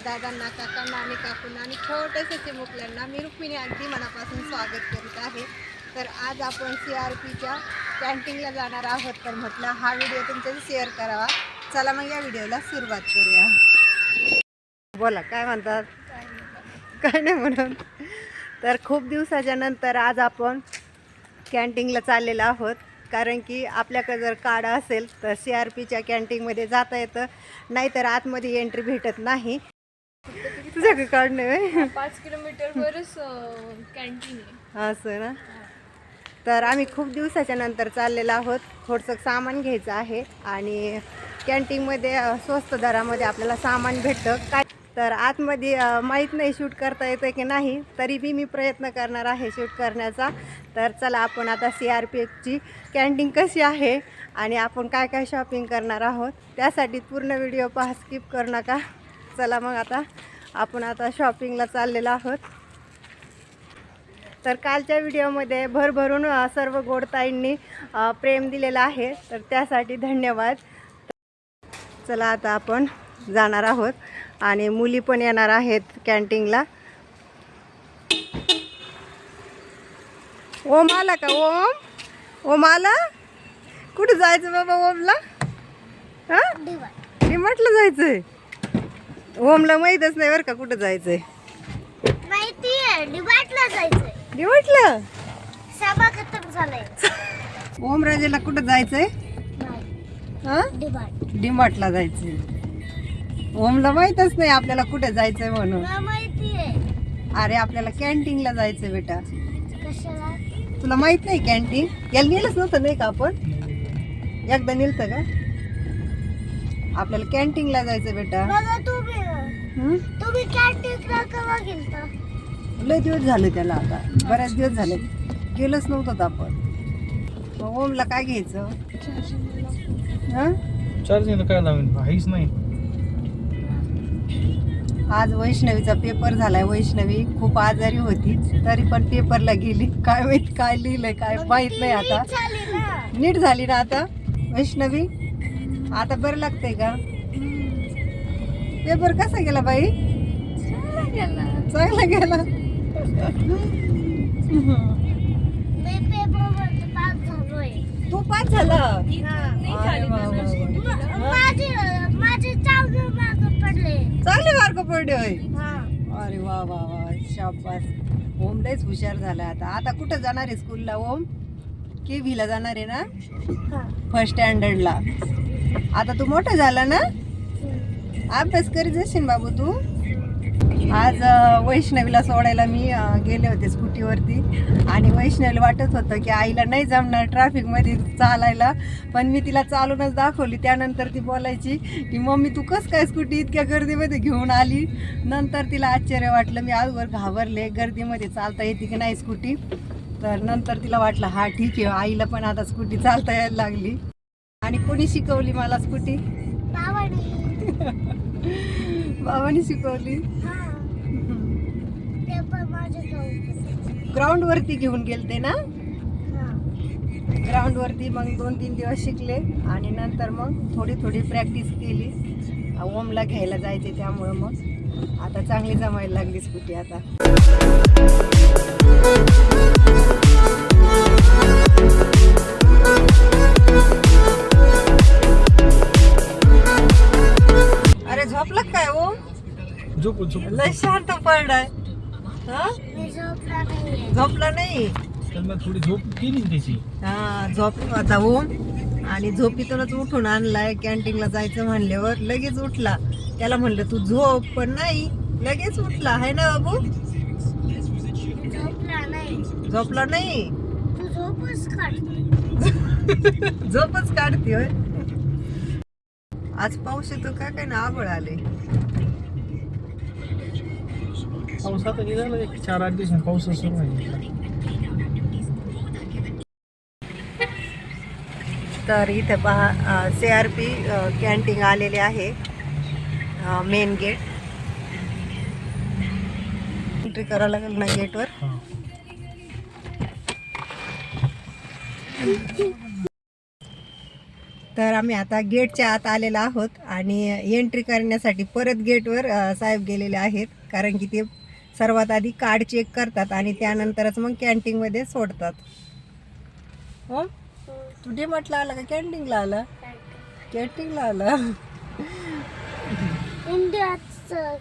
दादांना काकांना आणि काकूंना आणि छोट्याशा चिमुकल्यांना मी रुक्मिणी अगदी मनापासून स्वागत करीत आहे. तर आज आपण सी आर पीच्या कॅन्टीनला जाणार आहोत. तर म्हटलं हा व्हिडिओ तुमच्याशी शेअर करावा. चला मग या व्हिडिओला सुरुवात करूया. बोला काय म्हणतात? काय नाही म्हणून तर खूप दिवसाच्या नंतर आज आपण कॅन्टीनला चाललेलो आहोत. कारण की आपल्याकडे जर कार्ड असेल तर सी आर पीच्या कॅन्टीनमध्ये जाता येतं. नाहीतर आतमध्ये एंट्री भेटत नाही. नाही होय? पाच किलोमीटर वरच कॅन्टीन आहे. असं ना? तर आम्ही खूप दिवसाच्या नंतर चाललेलो आहोत. थोडंसं सामान घ्यायचं आहे आणि कॅन्टीनमध्ये स्वस्त दरामध्ये आपल्याला सामान भेटतं. काय? तर आतमध्ये माहीत नाही शूट करता येतं की नाही. तरी बी मी प्रयत्न करणार आहे शूट करण्याचा. तर चला आपण आता सी आर पी एफची कॅन्टीन कशी आहे आणि आपण काय काय शॉपिंग करणार आहोत त्यासाठी पूर्ण व्हिडिओ पहा स्किप करू नका. चला मग आता आपण आता शॉपिंगला चाललेलो आहोत. तर कालच्या व्हिडिओमध्ये भरभरून सर्व गोडताईंनी प्रेम दिलेलं आहे. तर त्यासाठी धन्यवाद. चला आता आपण जाणार आहोत आणि मुली पण येणार आहेत कॅन्टीनला. ओम आला का? ओम? ओम आला? कुठं जायचं बाबा ओमला? हां? डिमार्टला जायचंय? ओमला माहीतच नाही बरं का कुठं जायचंय. माहिती आहे डिबाटला जायचंय. डिमार्टला सभा खतम झालाय. ओम राजेला कुठं जायचंय? हां? डिबाट डिमार्टला जायचंय. ओमला माहीतच नाही आपल्याला कुठे जायचंय म्हणून. तुला माहिती आहे. अरे आपल्याला कॅन्टीनला जायचंय बेटा. कशाला? तुला माहीत नाही कॅन्टीन? याला नेलंच नव्हतं नाही का आपण? एकदा नेलतं का? आपल्याला कॅन्टीनला जायचं बेटा. बघा हं? तुम्ही कॅन्टीनला केव्हा गेलता. लय दिवस झाले त्याला आता. बऱ्याच दिवस झाले. गेलोच नव्हतं आपण. मग ओमला काय घ्यायचं? हं? चार्जिंगला काय लावेल काहीच नाही. आज वैष्णवीचा पेपर झालाय. वैष्णवी खूप आजारी होती. तरी पण पेपरला गेली. काय माहीत काय लिहिलंय काय माहीत नाही आता. ना. नीट झाली ना आता? वैष्णवी आता बरं लागतंय का? पेपर कसा गेला बाई? चांगला गेला. तू पास झाला? चांगले मार्क पडले. होय? हा. अरे वा वा वा. शाबास. ओम लयच हुशार झाला आता. आता कुठं जाणार आहे स्कूलला ओम? के व्हीला जाणार आहे ना? हा. फर्स्ट स्टँडर्डला आता तू मोठा झाला ना? अभ्यास करीत जाशील बाबू तू? आज वैष्णवीला सोडायला मी गेले होते स्कूटीवरती. आणि वैष्णवीला वाटत होतं की आईला नाही जमणार ट्रॅफिकमध्ये चालायला पण मी तिला चालूनच दाखवली. त्यानंतर ती बोलायची की मम्मी तू कसं काय स्कूटी इतक्या गर्दीमध्ये घेऊन आली? नंतर तिला आश्चर्य वाटलं. मी आजवर घाबरले. गर्दीमध्ये चालता येते की नाही स्कूटी? तर नंतर तिला वाटलं हा ठीक आहे. आईला पण आता स्कूटी चालता यायला लागली. आणि कोणी शिकवली मला स्कूटी? बाबांनी शिकवली. ग्राउंड वरती घेऊन गेलते ना? ग्राउंड वरती मग दोन तीन दिवस शिकले आणि नंतर मग थोडी थोडी प्रॅक्टिस केली. ओमला घ्यायला जायचे त्यामुळं मग. आता चांगली जमायला लागली स्कूटी आता? झोप झोप लय शांत पडलाय. हा? झोपला नाही. त्यांना थोडी झोप केली त्याची. हा झोप होता ओम आणि झोपीतूनच उठून आणलाय. कॅन्टीनला जायचं म्हणल्यावर लगेच उठला. त्याला म्हणलं तू झोप पण नाही लगेच उठला. आहे ना बाबू? झोपला नाही. झोपला नाही तू झोपच काढते होय. आज पाऊस येतो का? काय ना आबळ आले पाऊस आता झालं एक चार आठ दिवसांनी पाऊस सुरू आहे तर इथे पहा सी आर पी कॅन्टीन आलेले आहे. Main gate. एंट्री करावं लागेल ना गेटवर. तर आम्ही आता गेटच्या आत आलेलो आहोत आणि एंट्री करण्यासाठी परत गेटवर साहेब गेलेले आहेत. कारण की ते सर्वात आधी कार्ड चेक करतात आणि त्यानंतरच मग कॅन्टीनमध्ये सोडतात. हो? तू डीमार्टला आला का कॅन्टीनला आला? कॅन्टीनला आला. इंडियाचं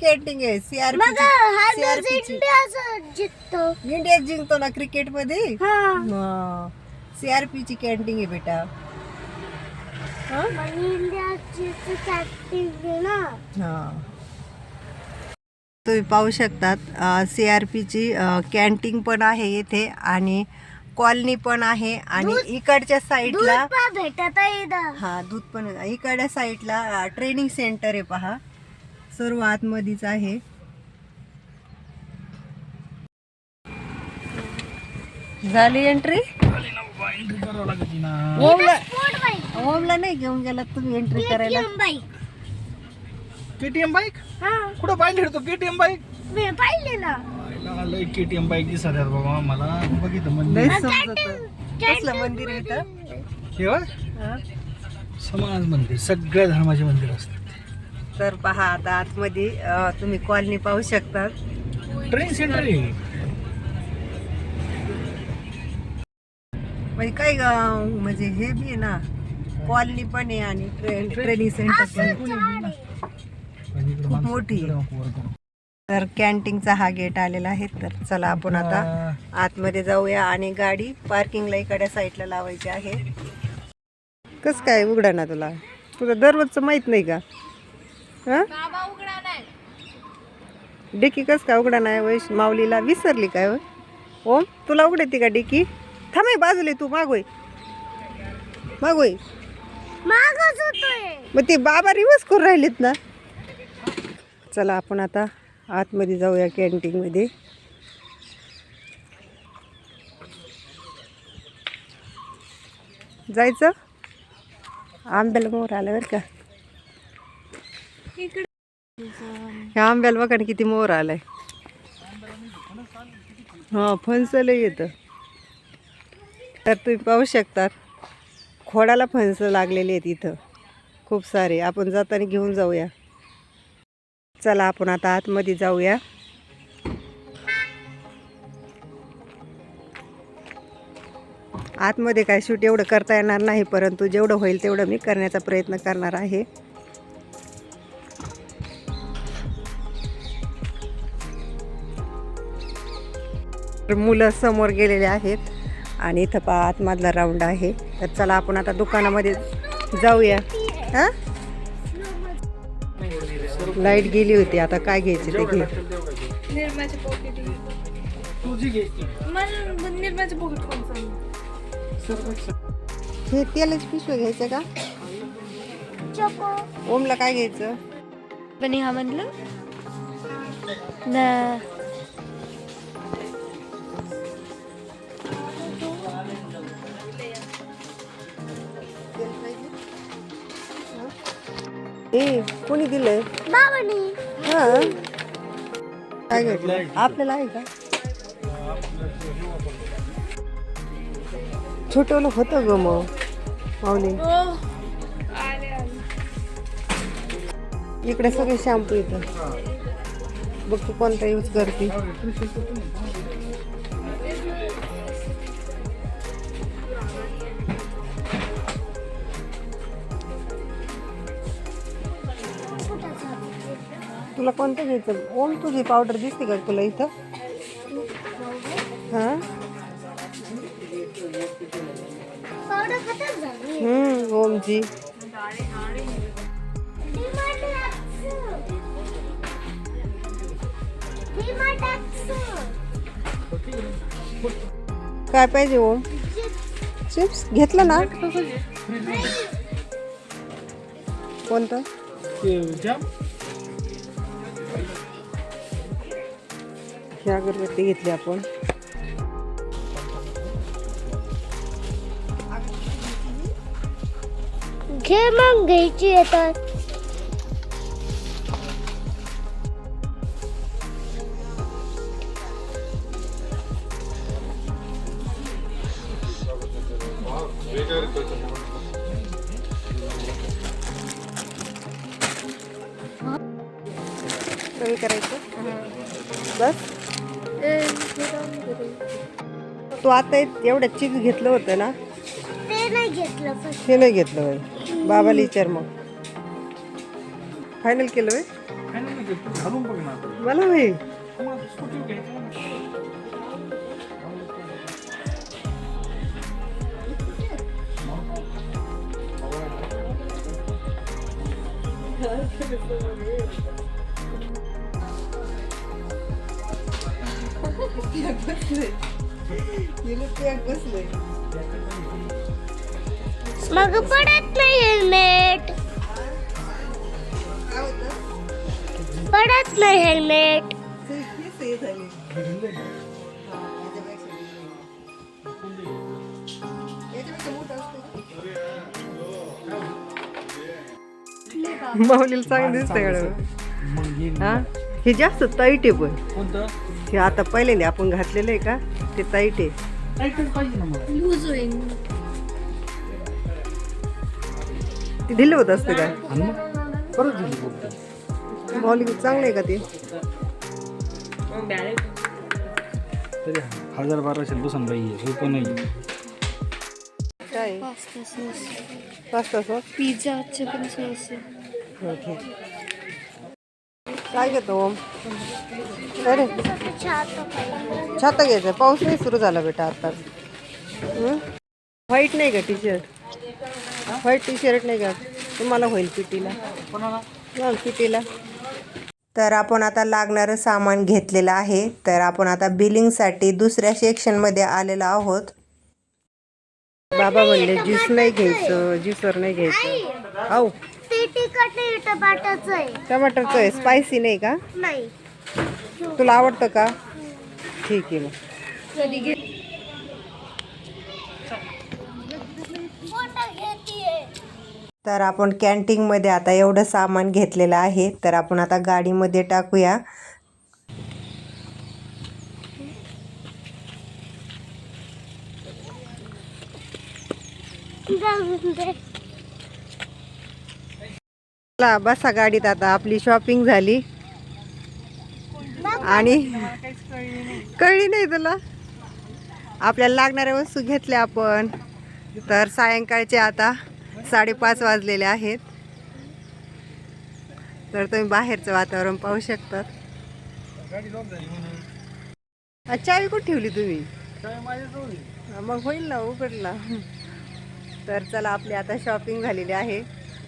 कॅन्टीन आहे. सीआरपी ची. जिंकतो. इंडिया जिंकतो ना क्रिकेटमध्ये हा. सीआरपीची कॅन्टीन आहे बेटा. इंडियाची कॅन्टीन ना. हा. तुम्ही पाहू शकतात सी आर पीची कॅन्टीन पण आहे इथे आणि कॉलनी पण आहे आणि इकडच्या साईडला भेटत हा दूध पण आहे. इकडच्या साईडला ट्रेनिंग सेंटर आहे पहा. सर्व आतमध्येच आहे. झाली एंट्री ओमला नाही घेऊन गेला तुम्ही एंट्री करायला? बाईक केटीएम बाईक हा. कुठं पाहिजे तो? केटीएम बाईक मी पाहिले ना लय केटीएम बाईक दिसत आहेत बाबा मला. बघितलं मंदिर. समजत. कसलं मंदिर आहे इथं? हे हा? समाज मंदिर सगळ्या धर्माचे मंदिर असतात तर पहा आता आतमध्ये अ, तुम्ही कॉलनी पाहू शकतात ट्रेन सेंटर आहे. म्हणजे गाव म्हणजे हे बी आहे ना कॉलनी पण आहे आणि ट्रेन ट्रेनिंग सेंटर पण आहे. खूप मोठी आहे. तर कॅन्टीनचा हा गेट आलेला आहे तर चला आपण आता आतमध्ये जाऊया आणि गाडी पार्किंगला इकडे साईडला लावायची आहे. कस काय उघडा ना तुला? तुला दररोजचं माहीत नाही का? हा? डिकी कस काय उघडा नाही वैश? माऊलीला विसरली काय होय ओम तुला उघडते का डिकी थांबे बाजूले तू मागोय. मागोय. मग ते बाबा रिवर्स करून राहिलेत ना? चला आपण आता आतमध्ये जाऊया कॅन्टीनमध्ये. जायचं? आंब्याला मोर आलं बरं का. ह्या आंब्याला बघा किती मोर आलाय. हां फणसलं येतं. तर तुम्ही पाहू शकतात खोडाला फणसं लागलेले आहेत इथं. खूप सारे. आपण जाताना घेऊन जाऊया. चला आपण आता आतमध्ये जाऊया. आतमध्ये काय शूट एवढं करता येणार नाही परंतु जेवढं होईल तेवढं मी करण्याचा प्रयत्न करणार आहे. तर मुलं समोर गेलेले आहेत आणि इथं पा आतमधला राऊंड आहे. तर चला आपण आता दुकानामध्ये जाऊया. हां? लाइट गेली होती आता काय घ्यायची ते घे. निर्माचे पॉकेट तुझी घ्यायची मला निर्माचे पॉकेट कोण हे तेलाची पिशवी घ्यायचं का? चको ओमला काय घ्यायचं? पण हा म्हणलं? ना. ए कोणी दिलंय? बाबानी. हा? काय आपल्याला आहे का? छोटवलं होतं ग मग माऊली आले इकडे सगळे शॅम्पू येतं बघ तू कोणता यूज करते. तुला कोणतं घ्यायचं? ओम तुझी पावडर दिसते का तुला इथं? हां? ओमची काय पाहिजे ओम? चिप्स घेतलं ना? कोणतं? ह्या अगरबत्ती घेतली आपण. घे मग घ्यायची येतात करायचं. बस. तू आता एवढ्या चिप्स घेतलं होतं ना? ते नाही घेतलं फक्त हे नाही घेतलं बाई बाबाला विचार मग. फायनल केलं बाई काय नाही माहिती, तू घालून बघ ना आता. मला बाई स्कूटी घ्यायची ना. मग पडत नाही हेल्मेट. पडत नाही हेल्मेट. माऊलीला चांगलं दिसतंय हा? हे जास्त ताईट आहे पण. कोणतं? हे आता पहिल्यांदा आपण घातलेलं आहे का? ते ताईट आहे. पाहिजे ना मला. लूज होईल. ते दिलं होत असतं काय आणि मग? परत दिली माऊली चांगलं आहे का ते? तरी हजार बाराशे बसून बाई हे पण नाही काय? Pasta sauce. Pizza chicken sauce okay. काय घेतो? अरे. छाता घ्यायचं. पाऊस नाही सुरू झाला बेटा आता. व्हाईट नाही का T shirt white T shirt नाही का? तुम्हाला होईल पिटीला. पिटीला. तर आपण आता लागणारं सामान घेतलेलं आहे. तर आपण आता बिलिंगसाठी दुसऱ्या सेक्शनमध्ये आलेलो आहोत. बाबा म्हणले ज्यूस नाही घ्यायचं ज्यूसर नाही घ्यायचं. आऊ. तिखट नाही आहे. टमाटरचं आहे. स्पायसी नाही का? नाही. तुला आवडतं का? ठीक आहे मग. तर आपण कॅन्टीनमध्ये आता एवढं सामान घेतलेलं आहे. तर आपण आता गाडीमध्ये टाकूया. चला बसा गाडीत आता आपली शॉपिंग झाली. आणि कळली नाही तुला? आपल्याला लागणाऱ्या वस्तू घेतल्या आपण. तर सायंकाळचे आता साडेपाच वाजलेले आहेत. तर तुम्ही बाहेरचं वातावरण पाहू शकतात गाडी चावी कुठे ठेवली तुम्ही? मग होईल ना उघडला. तर चला आपली आता शॉपिंग झालेली आहे.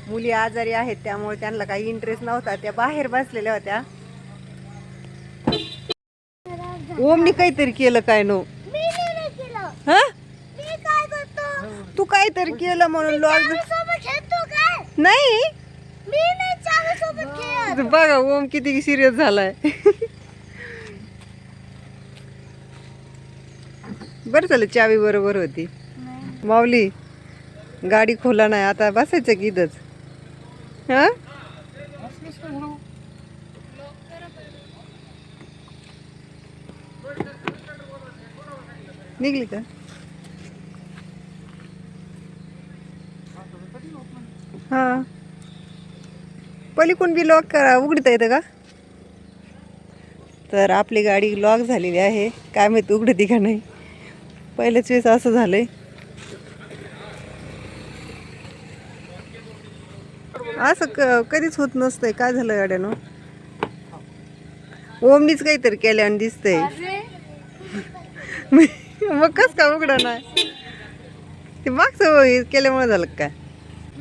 मुली आजारी आहेत त्यामुळे त्यांना काही इंटरेस्ट नव्हता. त्या बाहेर बसलेल्या होत्या. ओमनी काहीतरी केलं काय नो? हा? तू काहीतरी केलं म्हणून काय? नाही. बघा ओम किती सिरियस झालाय. बरं झालं चावी बरोबर होती. माऊली गाडी खोला नाही. आता बसायचं की इथंच? हां? निघली का? हा. पलीकडून बी लॉक करा उघडता येतं का? तर आपली गाडी लॉक झालेली आहे. काय माहिती उघडती का नाही. पहिल्याच वेळेस असं झालंय. असं क कधीच होत नसतंय. काय झालं गाड्यानं? ओमनीच काहीतरी केल्यानं दिसतंय. मग कस का उघडा नाही ते मागचं केल्यामुळे झालं का काय?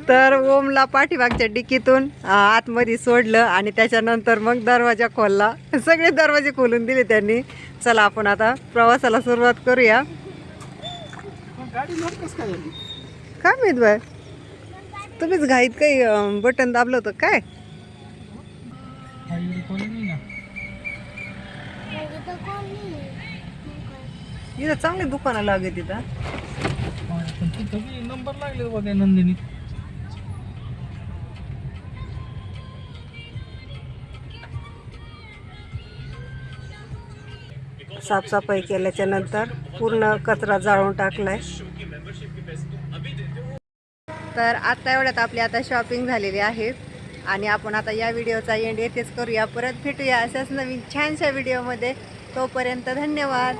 तर ओमला पाठीमागच्या डिकीतून आतमध्ये सोडलं आणि त्याच्यानंतर मग दरवाजा खोलला. सगळे दरवाजे खोलून दिले त्यांनी. चला आपण आता प्रवासाला सुरुवात करूया. काय माहीत बाय? तुम्हीच घाईत काही बटन दाबलं होतं. काय? इथं चांगली दुकानं लागेल तिथं. नंबर लागले बघा नंदिनी साफसफाई केल्याच्यानंतर पूर्ण कचरा जाळून टाकलाय. तर आत्ता एवढ्यात आपली आता शॉपिंग झालेली आहे. आणि आपण आता या व्हिडिओचा एंड येथेच करूया. परत भेटूया अशाच नवीन छानशा व्हिडिओमध्ये तोपर्यंत धन्यवाद.